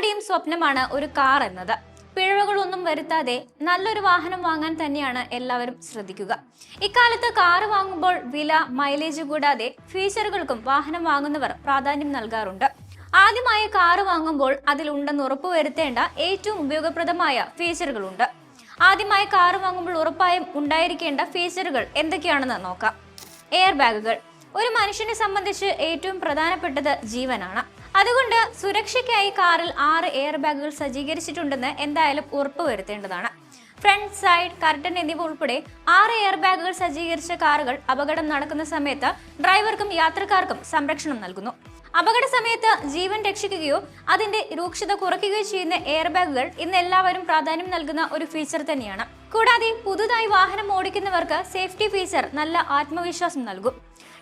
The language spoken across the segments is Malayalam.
എല്ലാവരുടെയും സ്വപ്നമാണ് ഒരു കാർ എന്നത്. പിഴവുകളൊന്നും വരുത്താതെ നല്ലൊരു വാഹനം വാങ്ങാൻ തന്നെയാണ് എല്ലാവരും ശ്രദ്ധിക്കുക. ഇക്കാലത്ത് കാറ് വാങ്ങുമ്പോൾ വില മൈലേജ് കൂടാതെ ഫീച്ചറുകൾക്കും വാഹനം വാങ്ങുന്നവർ പ്രാധാന്യം നൽകാറുണ്ട്. ആദ്യമായി കാറ് വാങ്ങുമ്പോൾ അതിലുണ്ടെന്ന് ഉറപ്പുവരുത്തേണ്ട ഏറ്റവും ഉപയോഗപ്രദമായ ഫീച്ചറുകളുണ്ട്. ആദ്യമായി കാറ് വാങ്ങുമ്പോൾ ഉറപ്പായും ഉണ്ടായിരിക്കേണ്ട ഫീച്ചറുകൾ എന്തൊക്കെയാണെന്ന് നോക്കാം. എയർ ബാഗുകൾ. ഒരു മനുഷ്യനെ സംബന്ധിച്ച് ഏറ്റവും പ്രധാനപ്പെട്ടത് ജീവനാണ്. അതുകൊണ്ട് സുരക്ഷയ്ക്കായി കാറിൽ ആറ് എയർ ബാഗുകൾ സജ്ജീകരിച്ചിട്ടുണ്ടെന്ന് എന്തായാലും ഉറപ്പുവരുത്തേണ്ടതാണ് ഫ്രണ്ട് സൈഡ് കർട്ടൻ എന്നിവ ഉൾപ്പെടെ ആറ് എയർ ബാഗുകൾ സജ്ജീകരിച്ച കാറുകൾ അപകടം നടക്കുന്ന സമയത്ത് ഡ്രൈവർക്കും യാത്രക്കാർക്കും സംരക്ഷണം നൽകുന്നു. അപകട സമയത്ത് ജീവൻ രക്ഷിക്കുകയോ അതിന്റെ രൂക്ഷത കുറയ്ക്കുകയോ ചെയ്യുന്ന എയർ ബാഗുകൾ ഇന്ന് എല്ലാവരും പ്രാധാന്യം നൽകുന്ന ഒരു ഫീച്ചർ തന്നെയാണ്. കൂടാതെ പുതുതായി വാഹനം ഓടിക്കുന്നവർക്ക് സേഫ്റ്റി ഫീച്ചർ നല്ല ആത്മവിശ്വാസം നൽകും.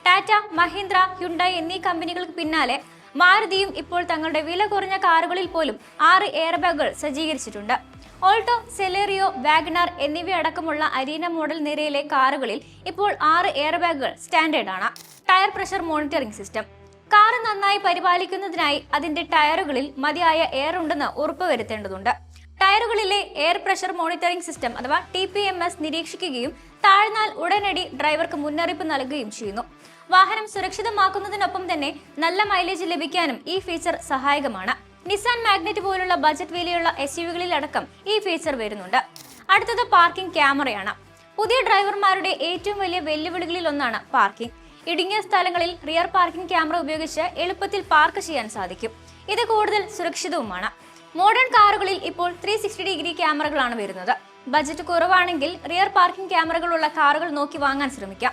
ടാറ്റ മഹീന്ദ്ര ഹ്യുണ്ടായി എന്നീ കമ്പനികൾക്ക് പിന്നാലെ മാരുതിയും ഇപ്പോൾ തങ്ങളുടെ വില കുറഞ്ഞ കാറുകളിൽ പോലും ആറ് എയർ ബാഗുകൾ സജ്ജീകരിച്ചിട്ടുണ്ട്. ഓൾട്ടോ സെലേറിയോ വാഗ്നാർ എന്നിവയടക്കമുള്ള അരീന മോഡൽ നിരയിലെ കാറുകളിൽ ഇപ്പോൾ ആറ് എയർ ബാഗുകൾ സ്റ്റാൻഡേർഡ് ആണ് tyre pressure monitoring system. Car നന്നായി പരിപാലിക്കുന്നതിനായി അതിന്റെ ടയറുകളിൽ മതിയായ എയർ ഉണ്ടെന്ന് ഉറപ്പുവരുത്തേണ്ടതുണ്ട്. ടയറുകളിലെ എയർ പ്രഷർ മോണിറ്ററിംഗ് സിസ്റ്റം അഥവാ ടി പി എം എസ് നിരീക്ഷിക്കുകയും താഴ്ന്നാൽ ഉടനടി ഡ്രൈവർക്ക് മുന്നറിയിപ്പ് നൽകുകയും ചെയ്യുന്നു. വാഹനം സുരക്ഷിതമാക്കുന്നതിനൊപ്പം തന്നെ നല്ല മൈലേജ് ലഭിക്കാനും ഈ ഫീച്ചർ സഹായകമാണ്. നിസാൻ മാഗ്നറ്റ് പോലുള്ള ബജറ്റ് വിലയുള്ള എസ് യുവികളിൽ അടക്കം ഈ ഫീച്ചർ വരുന്നുണ്ട്. അടുത്തത് പാർക്കിംഗ് ക്യാമറയാണ് പുതിയ ഡ്രൈവർമാരുടെ ഏറ്റവും വലിയ വെല്ലുവിളികളിൽ ഒന്നാണ് പാർക്കിംഗ് ഇടുങ്ങിയ സ്ഥലങ്ങളിൽ റിയർ പാർക്കിംഗ് ക്യാമറ ഉപയോഗിച്ച് എളുപ്പത്തിൽ പാർക്ക് ചെയ്യാൻ സാധിക്കും. ഇത് കൂടുതൽ സുരക്ഷിതവുമാണ്. മോഡേൺ കാറുകളിൽ ഇപ്പോൾ ത്രീ സിക്സ്റ്റി ഡിഗ്രി ക്യാമറകളാണ് വരുന്നത്. ബജറ്റ് കുറവാണെങ്കിൽ റിയർ പാർക്കിംഗ് ക്യാമറകളുള്ള കാറുകൾ നോക്കി വാങ്ങാൻ ശ്രമിക്കാം.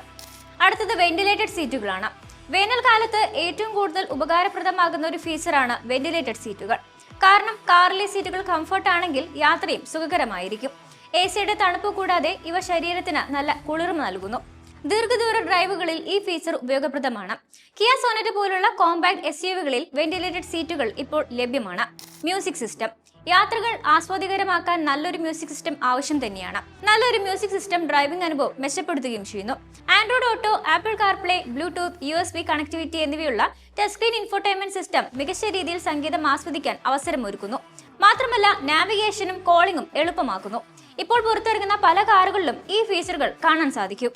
അടുത്തത് വെന്റിലേറ്റഡ് സീറ്റുകളാണ് വേനൽക്കാലത്ത് ഏറ്റവും കൂടുതൽ ഉപകാരപ്രദമാകുന്ന ഒരു ഫീച്ചറാണ് വെന്റിലേറ്റഡ് സീറ്റുകൾ കാരണം കാറിലെ സീറ്റുകൾ കംഫർട്ട് ആണെങ്കിൽ യാത്രയും സുഖകരമായിരിക്കും. എ സിയുടെ തണുപ്പ് കൂടാതെ ഇവ ശരീരത്തിന് നല്ല കുളിർമ നൽകുന്നു. ദീർഘദൂര ഡ്രൈവുകളിൽ ഈ ഫീച്ചർ ഉപയോഗപ്രദമാണ്. കിയ സോനറ്റ് പോലുള്ള കോമ്പാക്ട് എസ് വെന്റിലേറ്റഡ് സീറ്റുകൾ ഇപ്പോൾ ലഭ്യമാണ്. മ്യൂസിക് സിസ്റ്റം യാത്രകൾ ആസ്വാദികരമാക്കാൻ നല്ലൊരു മ്യൂസിക് സിസ്റ്റം ആവശ്യം തന്നെയാണ്. നല്ലൊരു മ്യൂസിക് സിസ്റ്റം ഡ്രൈവിംഗ് അനുഭവം മെച്ചപ്പെടുത്തുകയും ചെയ്യുന്നു. Android Auto Apple CarPlay Bluetooth U S B connectivity എന്നിവയുള്ള ടച്ച് സ്ക്രീൻ ഇൻഫോർടൈൻമെന്റ് സിസ്റ്റം മികച്ച രീതിയിൽ സംഗീതം ആസ്വദിക്കാൻ അവസരമൊരുക്കുന്നു. മാത്രമല്ല നാവിഗേഷനും കോളിംഗും എളുപ്പമാക്കുന്നു. ഇപ്പോൾ പുറത്തിറങ്ങുന്ന പല കാറുകളിലും ഈ ഫീച്ചറുകൾ കാണാൻ സാധിക്കും.